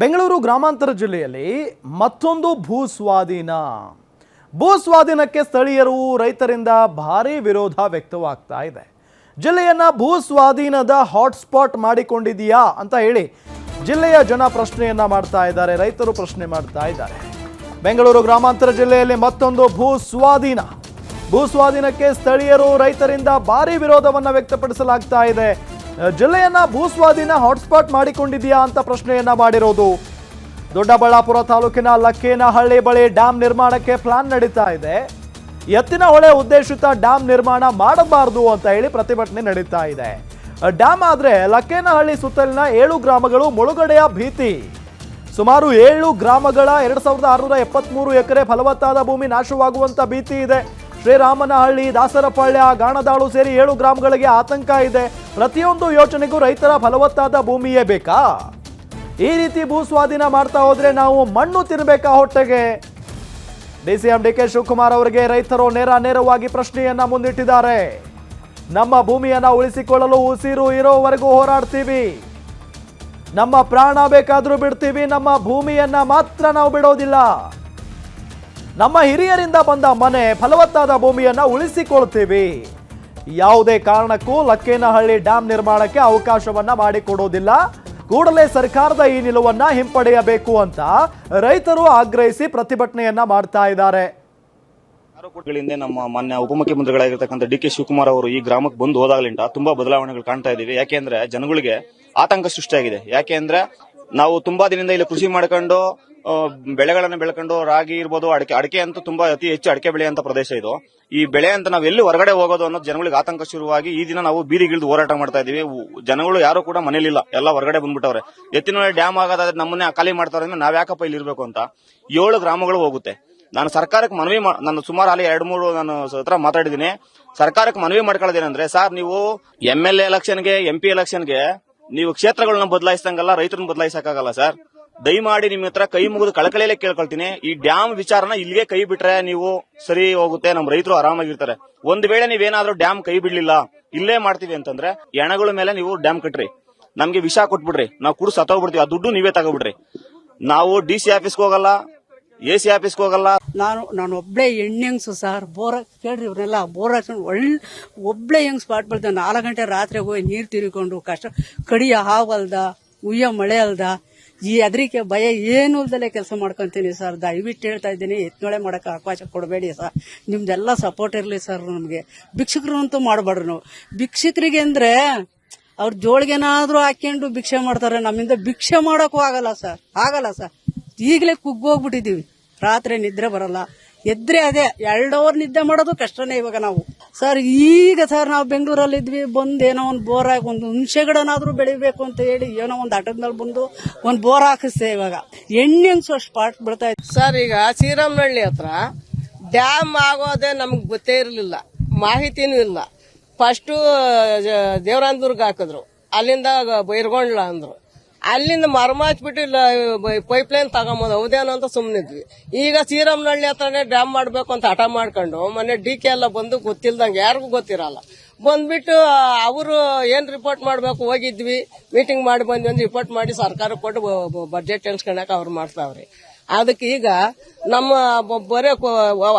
ಬೆಂಗಳೂರು ಗ್ರಾಮಾಂತರ ಜಿಲ್ಲೆಯಲ್ಲಿ ಮತ್ತೊಂದು ಭೂ ಸ್ವಾಧೀನ ಭೂ ಸ್ವಾಧೀನಕ್ಕೆ ಸ್ಥಳೀಯರು, ರೈತರಿಂದ ಭಾರೀ ವಿರೋಧ ವ್ಯಕ್ತವಾಗ್ತಾ ಇದೆ. ಜಿಲ್ಲೆಯನ್ನ ಭೂ ಸ್ವಾಧೀನದ ಹಾಟ್ಸ್ಪಾಟ್ ಮಾಡಿಕೊಂಡಿದೆಯಾ ಅಂತ ಹೇಳಿ ಜಿಲ್ಲೆಯ ಜನ ಪ್ರಶ್ನೆಯನ್ನ ಮಾಡ್ತಾ ಇದ್ದಾರೆ, ರೈತರು ಪ್ರಶ್ನೆ ಮಾಡ್ತಾ ಇದ್ದಾರೆ. ಬೆಂಗಳೂರು ಗ್ರಾಮಾಂತರ ಜಿಲ್ಲೆಯಲ್ಲಿ ಮತ್ತೊಂದು ಭೂ ಸ್ವಾಧೀನ ಭೂ ಸ್ವಾಧೀನಕ್ಕೆ ಸ್ಥಳೀಯರು, ರೈತರಿಂದ ಭಾರಿ ವಿರೋಧವನ್ನು ವ್ಯಕ್ತಪಡಿಸಲಾಗ್ತಾ ಇದೆ. ಜಿಲ್ಲೆಯನ್ನ ಭೂಸ್ವಾಧೀನ ಹಾಟ್ಸ್ಪಾಟ್ ಮಾಡಿಕೊಂಡಿದೆಯಾ ಅಂತ ಪ್ರಶ್ನೆಯನ್ನ ಮಾಡಿರೋದು. ದೊಡ್ಡಬಳ್ಳಾಪುರ ತಾಲೂಕಿನ ಲಕ್ಕೇನಹಳ್ಳಿ ಬಳಿ ಡ್ಯಾಂ ನಿರ್ಮಾಣಕ್ಕೆ ಪ್ಲಾನ್ ನಡೀತಾ ಇದೆ. ಎತ್ತಿನ ಹೊಳೆ ಉದ್ದೇಶಿತ ಡ್ಯಾಂ ನಿರ್ಮಾಣ ಮಾಡಬಾರದು ಅಂತ ಹೇಳಿ ಪ್ರತಿಭಟನೆ ನಡೀತಾ ಇದೆ. ಡ್ಯಾಮ್ ಡ್ಯಾಂ ಆದ್ರೆ ಲಕ್ಕೇನಹಳ್ಳಿ ಸುತ್ತಲಿನ ಏಳು ಗ್ರಾಮಗಳು ಮುಳುಗಡೆಯ ಭೀತಿ. ಸುಮಾರು ಏಳು ಗ್ರಾಮಗಳ ಎರಡ್ ಸಾವಿರದ ಆರುನೂರ ಎಪ್ಪತ್ಮೂರು ಎಕರೆ ಫಲವತ್ತಾದ ಭೂಮಿ ನಾಶವಾಗುವಂತ ಭೀತಿ ಇದೆ. ಶ್ರೀರಾಮನಹಳ್ಳಿ ದಾಸರಪಾಳ್ಯ ಗಾಣದಾಳು ಸೇರಿ ಏಳು ಗ್ರಾಮಗಳಿಗೆ ಆತಂಕ ಇದೆ. ಪ್ರತಿಯೊಂದು ಯೋಜನೆಗೂ ರೈತರ ಫಲವತ್ತಾದ ಭೂಮಿಯೇ ಬೇಕಾ? ಈ ರೀತಿ ಭೂ ಸ್ವಾಧೀನ ಮಾಡ್ತಾ ಹೋದ್ರೆ ನಾವು ಮಣ್ಣು ತಿನ್ಬೇಕಾ ಹೊಟ್ಟೆಗೆ? ಡಿಸಿಎಂ ಡಿ ಕೆ ಶಿವಕುಮಾರ್ ಅವರಿಗೆ ರೈತರು ನೇರ ನೇರವಾಗಿ ಪ್ರಶ್ನೆಯನ್ನ ಮುಂದಿಟ್ಟಿದ್ದಾರೆ. ನಮ್ಮ ಭೂಮಿಯನ್ನ ಉಳಿಸಿಕೊಳ್ಳಲು ಉಸಿರು ಇರೋವರೆಗೂ ಹೋರಾಡ್ತೀವಿ. ನಮ್ಮ ಪ್ರಾಣ ಬೇಕಾದರೂ ಬಿಡ್ತೀವಿ, ನಮ್ಮ ಭೂಮಿಯನ್ನ ಮಾತ್ರ ನಾವು ಬಿಡೋದಿಲ್ಲ. ನಮ್ಮ ಹಿರಿಯರಿಂದ ಬಂದ ಮನೆ ಫಲವತ್ತಾದ ಭೂಮಿಯನ್ನು ಉಳಿಸಿಕೊಳ್ತೀವಿ ಯಾವುದೇ ಕಾರಣಕ್ಕೂ ಲಕ್ಕೇನಹಳ್ಳಿ ಡ್ಯಾಂ ನಿರ್ಮಾಣಕ್ಕೆ ಅವಕಾಶವನ್ನ ಮಾಡಿಕೊಡೋದಿಲ್ಲ. ಕೂಡಲೇ ಸರ್ಕಾರದ ಈ ನಿಲುವನ್ನ ಹಿಂಪಡೆಯಬೇಕು ಅಂತ ರೈತರು ಆಗ್ರಹಿಸಿ ಪ್ರತಿಭಟನೆಯನ್ನ ಮಾಡ್ತಾ ಇದ್ದಾರೆ. ಹಿಂದೆ ನಮ್ಮ ಮಾನ್ಯ ಉಪಮುಖ್ಯಮಂತ್ರಿಗಳಾಗಿರ್ತಕ್ಕಂಥ ಡಿ ಕೆ ಶಿವಕುಮಾರ್ ಅವರು ಈ ಗ್ರಾಮಕ್ಕೆ ಬಂದು ಹೋದಾಗಲಿಂದ ತುಂಬಾ ಬದಲಾವಣೆಗಳು ಕಾಣ್ತಾ ಇದೀವಿ ಯಾಕೆಂದ್ರೆ ಜನಗಳಿಗೆ ಆತಂಕ ಸೃಷ್ಟಿಯಾಗಿದೆ. ಯಾಕೆಂದ್ರೆ ನಾವು ತುಂಬಾ ದಿನದಿಂದ ಇಲ್ಲಿ ಕೃಷಿ ಮಾಡ್ಕೊಂಡು ಬೆಳೆಗಳನ್ನ ಬೆಳ್ಕೊಂಡು ರಾಗಿ ಇರ್ಬೋದು, ಅಡಿಕೆ ಅಡಿಕೆ ಅಂತೂ ತುಂಬಾ ಅತಿ ಹೆಚ್ಚು ಅಡಿಕೆ ಬೆಳೆಯಂತ ಪ್ರದೇಶ ಇದು. ಈ ಬೆಳೆ ಅಂತ ನಾವು ಎಲ್ಲಿ ಹೊರಗಡೆ ಹೋಗೋದು ಅನ್ನೋದು ಜನಗಳಿಗೆ ಆತಂಕ ಶುರುವಾಗಿ ಈ ದಿನ ನಾವು ಬೀದಿಗಿಳಿದು ಹೋರಾಟ ಮಾಡ್ತಾ ಇದೀವಿ ಜನಗಳು ಯಾರು ಕೂಡ ಮನೇಲಿಲ್ಲ ಎಲ್ಲ ಹೊರಗಡೆ ಬಂದ್ಬಿಟ್ಟವ್ರೆ. ಎತ್ತಿನ ಡ್ಯಾಮ್ ಆಗೋದಾದ್ರೆ ನಮ್ಮನ್ನೇ ಖಾಲಿ ಮಾಡ್ತಾರೆ ಅಂದ್ರೆ ನಾವ್ ಯಾಕಪ್ಪ ಇಲ್ಲಿ ಇರ್ಬೇಕು ಅಂತ. ಏಳು ಗ್ರಾಮಗಳು ಹೋಗುತ್ತೆ. ನಾನು ಸರ್ಕಾರಕ್ಕೆ ಮನವಿ ನಾನು ಸುಮಾರು ಅಲ್ಲಿ ಎರಡು ಮೂರು ನಾನು ಹತ್ರ ಮಾತಾಡಿದ್ದೀನಿ. ಸರ್ಕಾರಕ್ಕೆ ಮನವಿ ಮಾಡ್ಕೊಳ್ಳೋದೇನಂದ್ರೆ ಸರ್, ನೀವು ಎಂ ಎಲ್ ಎಲೆಕ್ಷನ್ಗೆ ಎಂ ಪಿ ಎಲೆಕ್ಷನ್ಗೆ ನೀವು ಕ್ಷೇತ್ರಗಳನ್ನ ಬದಲಾಯಿಸಂಗಲ್ಲ ರೈತರನ್ನ ಬದಲಾಯಿಸಕ್ಕಾಗಲ್ಲ, ಸರ್. ದಯಮಾಡಿ ನಿಮ್ಮ ಹತ್ರ ಕೈ ಮುಗಿದು ಕಳಕಳಿಯಲ್ಲೇ ಕೇಳ್ಕೊಳ್ತೀನಿ. ಈ ಡ್ಯಾಮ್ ವಿಚಾರನ ಇಲ್ಲಿಗೆ ಕೈ ಬಿಟ್ರೆ ನೀವು ಸರಿ ಹೋಗುತ್ತೆ ನಮ್ಮ ರೈತರು ಆರಾಮಾಗಿರ್ತಾರೆ. ಒಂದ್ ವೇಳೆ ನೀವೇನಾದ್ರೂ ಡ್ಯಾಮ್ ಕೈ ಬಿಡ್ಲಿಲ್ಲ, ಇಲ್ಲೇ ಮಾಡ್ತೀವಿ ಅಂತಂದ್ರೆ ಎಣಗಳ ಮೇಲೆ ನೀವು ಡ್ಯಾಮ್ ಕಟ್ರಿ. ನಮ್ಗೆ ವಿಷ ಕೊಟ್ಬಿಡ್ರಿ. ನಾವು ಕುಡ್ ಸತ್ತೋಗ್ಬಿಡ್ತೀವಿ. ಆ ದುಡ್ಡು ನೀವೇ ತಗೋಬಿಡ್ರಿ. ನಾವು ಡಿ ಸಿ ಆಫೀಸ್ಗೆ ಹೋಗಲ್ಲ, ಎ ಸಿ ಆಫೀಸ್ಗೆ ಹೋಗಲ್ಲ. ನಾನು ನಾನು ಒಬ್ಳೆ ಹೆಣ್ಣೆಂಗ್ಸು ಸರ್. ಬೋರ್, ಕೇಳ್ರಿ ಇವ್ರನ್ನೆಲ್ಲ. ಬೋರ್ ಹಾಕ್ಸ್ಕೊಂಡು ಒಳ್ಳೆ ಒಬ್ಳೆ ಹೆಂಗ್ ಸ್ಪಾಟ್ ಬರ್ತೇವೆ ನಾಲ್ಕು ಗಂಟೆ ರಾತ್ರಿ ಹೋಗಿ ನೀರು ತಿರ್ಕೊಂಡು ಕಷ್ಟ, ಕಡಿಯ ಹಾವಲ್ದ, ಉಯ್ಯ ಮಳೆ ಅಲ್ದ ಈ ಅದ್ರಿಕೆ ಭಯ ಏನು ಇಲ್ದಲೆ ಕೆಲಸ ಮಾಡ್ಕೊಂತೀನಿ ಸರ್. ದಯವಿಟ್ಟು ಹೇಳ್ತಾ ಇದ್ದೀನಿ, ಎತ್ನೊಳೆ ಮಾಡಕ್ಕೆ ಅವಕಾಶ ಕೊಡಬೇಡಿ ಸರ್. ನಿಮ್ದೆಲ್ಲ ಸಪೋರ್ಟ್ ಇರಲಿ ಸರ್ ನಮಗೆ. ಭಿಕ್ಷುಕರು ಅಂತೂ ಮಾಡಬಾರ್ದು ನಾವು. ಭಿಕ್ಷುಕರಿಗೆ ಅಂದರೆ ಅವ್ರ ಜೋಳಿಗೆನಾದರೂ ಹಾಕೊಂಡು ಭಿಕ್ಷೆ ಮಾಡ್ತಾರೆ. ನಮ್ಮಿಂದ ಭಿಕ್ಷೆ ಮಾಡೋಕ್ಕೂ ಆಗಲ್ಲ ಸರ್. ಆಗಲ್ಲ ಸರ್. ಈಗಲೇ ಕುಗ್ಗೋಗ್ಬಿಟ್ಟಿದ್ದೀವಿ. ರಾತ್ರಿ ನಿದ್ರೆ ಬರಲ್ಲ. ಎದ್ರೆ ಅದೇ ಎರಡು ಅವರ್ ನಿದ್ದೆ ಮಾಡೋದು ಕಷ್ಟನೇ ಇವಾಗ ನಾವು. ಸರ್, ಈಗ ಸರ್ ನಾವು ಬೆಂಗಳೂರಲ್ಲಿ ಇದ್ವಿ, ಬಂದು ಏನೋ ಒಂದು ಬೋರ್ ಹಾಕಿ ಒಂದು ಹುಣಸೆ ಗಿಡನಾದ್ರೂ ಬೆಳಿಬೇಕು ಅಂತ ಹೇಳಿ ಏನೋ ಒಂದು ಆಟೋದ್ಮೇಲೆ ಬಂದು ಒಂದು ಬೋರ್ ಹಾಕಿಸ್ತೆ ಇವಾಗ. ಎಣ್ಣೆಂಗ್ಸು ಸ್ಪಾಟ್ ಬಿಡ್ತಾ ಇತ್ತು ಸರ್, ಈಗ ಶ್ರೀರಾಮನಹಳ್ಳಿ ಹತ್ರ ಡ್ಯಾಮ್ ಆಗೋದೇ ನಮ್ಗೆ ಗೊತ್ತೇ ಇರಲಿಲ್ಲ. ಮಾಹಿತಿನೂ ಇಲ್ಲ. ಫಸ್ಟು ದೇವರಾಂದುರ್ಗ ಹಾಕಿದ್ರು. ಅಲ್ಲಿಂದ ಬೈರ್ಗೊಂಡ್ಲ ಅಂದ್ರು. ಅಲ್ಲಿಂದ ಮರಮಾಚ್ಬಿಟ್ಟು ಪೈಪ್ ಲೈನ್ ತಗೊಂಬೋದು, ಹೌದೇನೋ ಅಂತ ಸುಮ್ಮನಿದ್ವಿ ಈಗ ಶ್ರೀರಾಮನಹಳ್ಳಿ ಹತ್ರನೇ ಡ್ಯಾಮ್ ಮಾಡಬೇಕು ಅಂತ ಹಠ ಮಾಡ್ಕೊಂಡು, ಮೊನ್ನೆ ಡಿ ಕೆ ಎಲ್ಲ ಬಂದು ಗೊತ್ತಿಲ್ದಂಗೆ, ಯಾರಿಗೂ ಗೊತ್ತಿರಲ್ಲ. ಬಂದ್ಬಿಟ್ಟು ಅವರು ಏನ್ ರಿಪೋರ್ಟ್ ಮಾಡ್ಬೇಕು ಹೋಗಿದ್ವಿ ಮೀಟಿಂಗ್ ಮಾಡಿ ಬಂದ್ವಿ ಅಂದ್ರೆ ರಿಪೋರ್ಟ್ ಮಾಡಿ ಸರ್ಕಾರಕ್ಕೆ ಕೊಟ್ಟು ಬಜೆಟ್ ಎಣ್ಸ್ಕೊಳಕ್ ಅವ್ರು ಮಾಡ್ತಾವ್ರಿ. ಅದಕ್ಕೆ ಈಗ ನಮ್ಮ ಬರೇ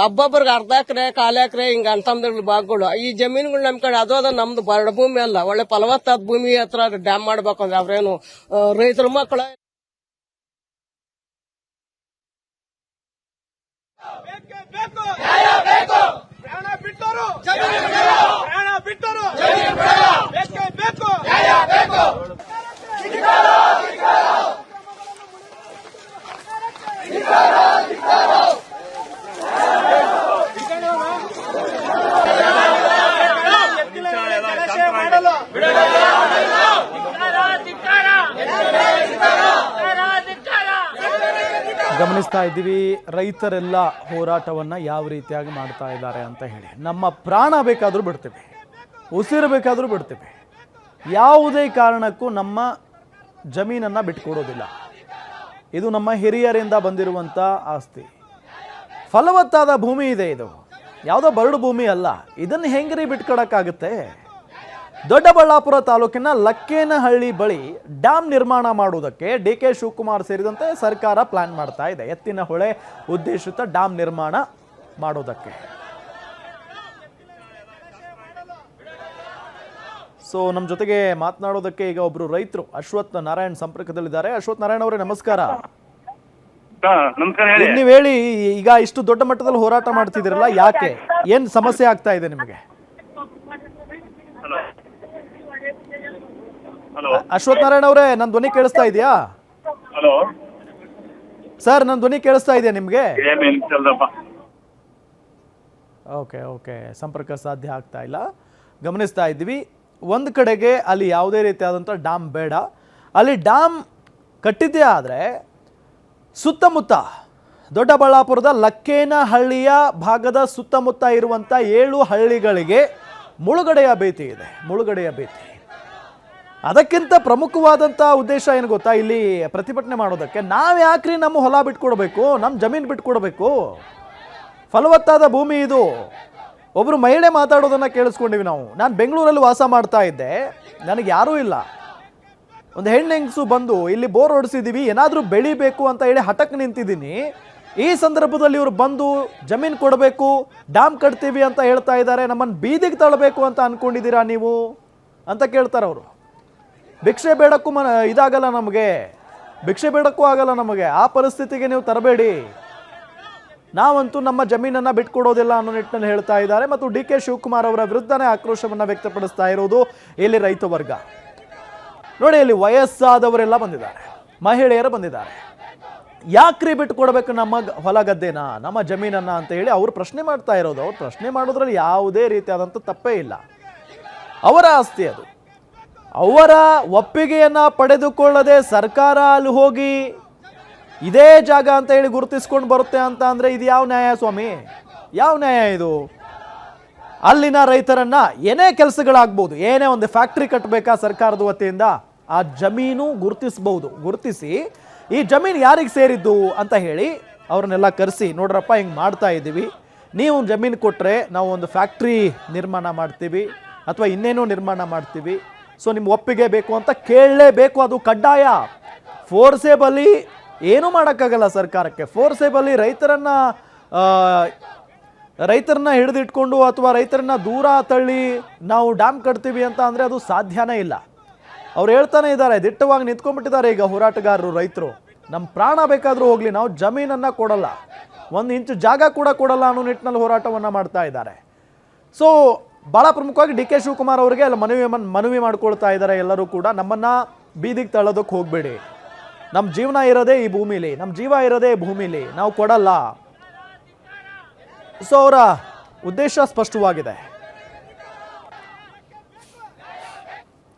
ಒಬ್ಬೊಬ್ರಿಗೆ ಅರ್ಧ ಎಕರೆ, ಕಾಲ ಎಕರೆ ಹಿಂಗ ಅಂತಂದ್ರ ಭಾಗಗಳು. ಈ ಜಮೀನುಗಳು ನಮ್ ಕಡೆ ಅದು ಅದ ನಮ್ದು ಬರಡ ಭೂಮಿ ಅಲ್ಲ. ಒಳ್ಳೆ ಫಲವತ್ತಾದ ಭೂಮಿ ಹತ್ರ ಡ್ಯಾಮ್ ಮಾಡ್ಬೇಕು ಅಂದ್ರೆ ಅವ್ರೇನು ರೈತರ ಮಕ್ಕಳ ಪ್ರಾಣ ಬಿಟ್ಟರು ಪ್ರಾಣ ಬಿಟ್ಟರು ಬೇಕೇ ಬೇಕು ಗಮನಿಸ್ತಾ ಇದ್ದೀವಿ, ರೈತರೆಲ್ಲ ಹೋರಾಟವನ್ನ ಯಾವ ರೀತಿಯಾಗಿ ಮಾಡ್ತಾ ಇದ್ದಾರೆ ಅಂತ ಹೇಳಿ. ನಮ್ಮ ಪ್ರಾಣ ಬೇಕಾದರೂ ಬಿಡ್ತೇವೆ, ಉಸಿರು ಬೇಕಾದರೂ ಬಿಡ್ತೇವೆ. ಯಾವುದೇ ಕಾರಣಕ್ಕೂ ನಮ್ಮ ಜಮೀನನ್ನು ಬಿಟ್ಕೊಡೋದಿಲ್ಲ. ಇದು ನಮ್ಮ ಹಿರಿಯರಿಂದ ಬಂದಿರುವಂಥ ಆಸ್ತಿ. ಫಲವತ್ತಾದ ಭೂಮಿ ಇದೆ ಇದು. ಯಾವುದೋ ಬರಡು ಭೂಮಿ ಅಲ್ಲ. ಇದನ್ನು ಹೆಂಗ್ರಿ ಬಿಟ್ಕೊಡಕ್ಕಾಗುತ್ತೆ? ದೊಡ್ಡಬಳ್ಳಾಪುರ ತಾಲೂಕಿನ ಲಕ್ಕೇನಹಳ್ಳಿ ಬಳಿ ಡ್ಯಾಮ್ ನಿರ್ಮಾಣ ಮಾಡುವುದಕ್ಕೆ ಡಿ ಕೆ ಶಿವಕುಮಾರ್ ಸೇರಿದಂತೆ ಸರ್ಕಾರ ಪ್ಲಾನ್ ಮಾಡ್ತಾ ಇದೆ. ಎತ್ತಿನ ಹೊಳೆ ಉದ್ದೇಶಿತ ಡ್ಯಾಮ್ ನಿರ್ಮಾಣ ಮಾಡೋದಕ್ಕೆ ಸೊ ನಮ್ಮ ಜೊತೆಗೆ ಮಾತನಾಡೋದಕ್ಕೆ ಈಗ ಒಬ್ರು ರೈತರು ಅಶ್ವಥ್ ನಾರಾಯಣ್ ಸಂಪರ್ಕದಲ್ಲಿದ್ದಾರೆ. ಅಶ್ವಥ್ ನಾರಾಯಣ್ ಅವರೇ ನಮಸ್ಕಾರ. ನೀವು ಹೇಳಿ. ಈಗ ಇಷ್ಟು ದೊಡ್ಡ ಮಟ್ಟದಲ್ಲಿ ಹೋರಾಟ ಮಾಡ್ತಿದ್ದೀರಲ್ಲ ಯಾಕೆ? ಏನ್ ಸಮಸ್ಯೆ ಆಗ್ತಾ ಇದೆ ನಿಮಗೆ? ಅಶ್ವಥ್ ನಾರಾಯಣ ಅವರೇ ನನ್ನ ಧ್ವನಿ ಕೇಳಿಸ್ತಾ ಇದೆಯಾ? ಹಲೋ ಸರ್ ನನ್ನ ಧ್ವನಿ ಕೇಳಿಸ್ತಾ ಇದೆಯಾ ನಿಮಗೆ? Okay okay. ಸಂಪರ್ಕ ಸಾಧ್ಯ ಆಗ್ತಾ ಇಲ್ಲ. ಗಮನಿಸ್ತಾ ಇದ್ವಿ ಒಂದು ಕಡೆಗೆ ಅಲ್ಲಿ ಯಾವುದೇ ರೀತಿಯಾದಂಥ ಡ್ಯಾಮ್ ಬೇಡ. ಅಲ್ಲಿ ಡ್ಯಾಮ್ ಕಟ್ಟಿದ್ದೇ ಆದರೆ ಸುತ್ತಮುತ್ತ ದೊಡ್ಡಬಳ್ಳಾಪುರದ ಲಕ್ಕೇನಹಳ್ಳಿಯ ಭಾಗದ ಸುತ್ತಮುತ್ತ ಇರುವಂಥ ಏಳು ಹಳ್ಳಿಗಳಿಗೆ ಮುಳುಗಡೆಯ ಭೀತಿ ಇದೆ. ಮುಳುಗಡೆಯ ಭೀತಿ. ಅದಕ್ಕಿಂತ ಪ್ರಮುಖವಾದಂಥ ಉದ್ದೇಶ ಏನು ಗೊತ್ತಾ? ಇಲ್ಲಿ ಪ್ರತಿಭಟನೆ ಮಾಡೋದಕ್ಕೆ ನಾವು ಯಾಕ್ರಿ ನಮ್ಮ ಹೊಲ ಬಿಟ್ಕೊಡ್ಬೇಕು? ನಮ್ಮ ಜಮೀನು ಬಿಟ್ಕೊಡ್ಬೇಕು? ಫಲವತ್ತಾದ ಭೂಮಿ ಇದು. ಒಬ್ಬರು ಮಹಿಳೆ ಮಾತಾಡೋದನ್ನು ಕೇಳಿಸ್ಕೊಂಡಿವಿ ನಾವು. ನಾನು ಬೆಂಗಳೂರಲ್ಲಿ ವಾಸ ಮಾಡ್ತಾ ಇದ್ದೆ. ನನಗೆ ಯಾರೂ ಇಲ್ಲ. ಒಂದು ಹೆಣ್ಣು ಹೆಂಗಸು ಬಂದು ಇಲ್ಲಿ ಬೋರ್ ಹೊಡಿಸಿದ್ದೀವಿ ಏನಾದರೂ ಬೆಳಿಬೇಕು ಅಂತ ಹೇಳಿ ಹಠಕ್ಕೆ ನಿಂತಿದ್ದೀನಿ. ಈ ಸಂದರ್ಭದಲ್ಲಿ ಇವರು ಬಂದು ಜಮೀನು ಕೊಡಬೇಕು, ಡ್ಯಾಮ್ ಕಟ್ತೀವಿ ಅಂತ ಹೇಳ್ತಾ ಇದ್ದಾರೆ. ನಮ್ಮನ್ನು ಬೀದಿಗೆ ತಳ್ಳಬೇಕು ಅಂತ ಅಂದ್ಕೊಂಡಿದ್ದೀರಾ ನೀವು? ಅಂತ ಕೇಳ್ತಾರೆ ಅವರು ಭಿಕ್ಷೆ ಬೇಡಕ್ಕೂ ಮನ ಇದಾಗಲ್ಲ ನಮಗೆ. ಭಿಕ್ಷೆ ಬೇಡಕ್ಕೂ ಆಗಲ್ಲ ನಮಗೆ. ಆ ಪರಿಸ್ಥಿತಿಗೆ ನೀವು ತರಬೇಡಿ. ನಾವಂತೂ ನಮ್ಮ ಜಮೀನನ್ನು ಬಿಟ್ಕೊಡೋದಿಲ್ಲ ಅನ್ನೋ ನಿಟ್ಟಿನಲ್ಲಿ ಹೇಳ್ತಾ ಇದ್ದಾರೆ ಮತ್ತು ಡಿ ಕೆ ಶಿವಕುಮಾರ್ ಅವರ ವಿರುದ್ಧನೇ ಆಕ್ರೋಶವನ್ನು ವ್ಯಕ್ತಪಡಿಸ್ತಾ ಇರೋದು ಇಲ್ಲಿ ರೈತ ವರ್ಗ. ನೋಡಿ, ಇಲ್ಲಿ ವಯಸ್ಸಾದವರೆಲ್ಲ ಬಂದಿದ್ದಾರೆ. ಮಹಿಳೆಯರು ಬಂದಿದ್ದಾರೆ. ಯಾಕ್ರಿ ಬಿಟ್ಕೊಡ್ಬೇಕು ನಮ್ಮ ಗ- ಹೊಲ ಗದ್ದೆನ, ನಮ್ಮ ಜಮೀನನ್ನ ಅಂತ ಹೇಳಿ ಅವರು ಪ್ರಶ್ನೆ ಮಾಡ್ತಾ ಇರೋದು. ಅವ್ರು ಪ್ರಶ್ನೆ ಮಾಡೋದ್ರಲ್ಲಿ ಯಾವುದೇ ರೀತಿಯಾದಂಥ ತಪ್ಪೇ ಇಲ್ಲ. ಅವರ ಆಸ್ತಿ ಅದು. ಅವರ ಒಪ್ಪಿಗೆಯನ್ನು ಪಡೆದುಕೊಳ್ಳದೆ ಸರ್ಕಾರ ಅಲ್ಲಿ ಹೋಗಿ ಇದೇ ಜಾಗ ಅಂತ ಹೇಳಿ ಗುರುತಿಸ್ಕೊಂಡು ಬರುತ್ತೆ ಅಂತ ಅಂದರೆ ಇದು ಯಾವ ನ್ಯಾಯ ಸ್ವಾಮಿ? ಯಾವ ನ್ಯಾಯ ಇದು? ಅಲ್ಲಿನ ರೈತರನ್ನ ಏನೇ ಕೆಲಸಗಳಾಗ್ಬೋದು, ಏನೇ ಒಂದು ಫ್ಯಾಕ್ಟ್ರಿ ಕಟ್ಟಬೇಕಾ ಸರ್ಕಾರದ ವತಿಯಿಂದ, ಆ ಜಮೀನು ಗುರುತಿಸ್ಬೋದು ಗುರುತಿಸಿ, ಈ ಜಮೀನು ಯಾರಿಗೆ ಸೇರಿದ್ದು ಅಂತ ಹೇಳಿ ಅವ್ರನ್ನೆಲ್ಲ ಕರೆಸಿ, ನೋಡ್ರಪ್ಪ ಹಿಂಗೆ ಮಾಡ್ತಾ ಇದ್ದೀವಿ. ನೀವು ಜಮೀನು ಕೊಟ್ಟರೆ ನಾವು ಒಂದು ಫ್ಯಾಕ್ಟ್ರಿ ನಿರ್ಮಾಣ ಮಾಡ್ತೀವಿ, ಅಥವಾ ಇನ್ನೇನೋ ನಿರ್ಮಾಣ ಮಾಡ್ತೀವಿ. ಸೊ ನಿಮ್ಮ ಒಪ್ಪಿಗೆ ಬೇಕು ಅಂತ ಕೇಳಲೇಬೇಕು. ಅದು ಕಡ್ಡಾಯ. ಫೋರ್ಸೇಬಲಿ ಏನೂ ಮಾಡೋಕ್ಕಾಗಲ್ಲ ಸರ್ಕಾರಕ್ಕೆ. ಫೋರ್ಸೇಬಲಿ ರೈತರನ್ನ ರೈತರನ್ನ ಹಿಡಿದಿಟ್ಕೊಂಡು ಅಥವಾ ರೈತರನ್ನ ದೂರ ತಳ್ಳಿ ನಾವು ಡ್ಯಾಮ್ ಕಟ್ತೀವಿ ಅಂತ ಅಂದರೆ ಅದು ಸಾಧ್ಯನೇ ಇಲ್ಲ. ಅವ್ರು ಹೇಳ್ತಾನೆ ಇದ್ದಾರೆ, ದಿಟ್ಟವಾಗಿ ನಿಂತ್ಕೊಂಡ್ಬಿಟ್ಟಿದ್ದಾರೆ ಈಗ ಹೋರಾಟಗಾರರು, ರೈತರು. ನಮ್ಮ ಪ್ರಾಣ ಬೇಕಾದರೂ ಹೋಗಲಿ, ನಾವು ಜಮೀನನ್ನು ಕೊಡಲ್ಲ. ಒಂದು ಇಂಚು ಜಾಗ ಕೂಡ ಕೊಡಲ್ಲ ಅನ್ನೋ ನಿಟ್ಟಿನಲ್ಲಿ ಹೋರಾಟವನ್ನು ಮಾಡ್ತಾ ಇದ್ದಾರೆ. ಸೊ ಭಾಳ ಪ್ರಮುಖವಾಗಿ ಡಿ ಕೆ ಶಿವಕುಮಾರ್ ಅವರಿಗೆ ಅಲ್ಲಿ ಮನವಿ ಮನ್- ಮನವಿ ಮಾಡ್ಕೊಳ್ತಾ ಇದ್ದಾರೆ ಎಲ್ಲರೂ ಕೂಡ. ನಮ್ಮನ್ನು ಬೀದಿಗೆ ತಳ್ಳೋದಕ್ಕೆ ಹೋಗಬೇಡಿ. ನಮ್ಮ ಜೀವನ ಇರೋದೇ ಈ ಭೂಮಿಲಿ. ನಮ್ಮ ಜೀವ ಇರೋದೇ ಈ ಭೂಮಿಲಿ. ನಾವು ಕೊಡಲ್ಲ. ಸೊ ಅವರ ಉದ್ದೇಶ ಸ್ಪಷ್ಟವಾಗಿದೆ.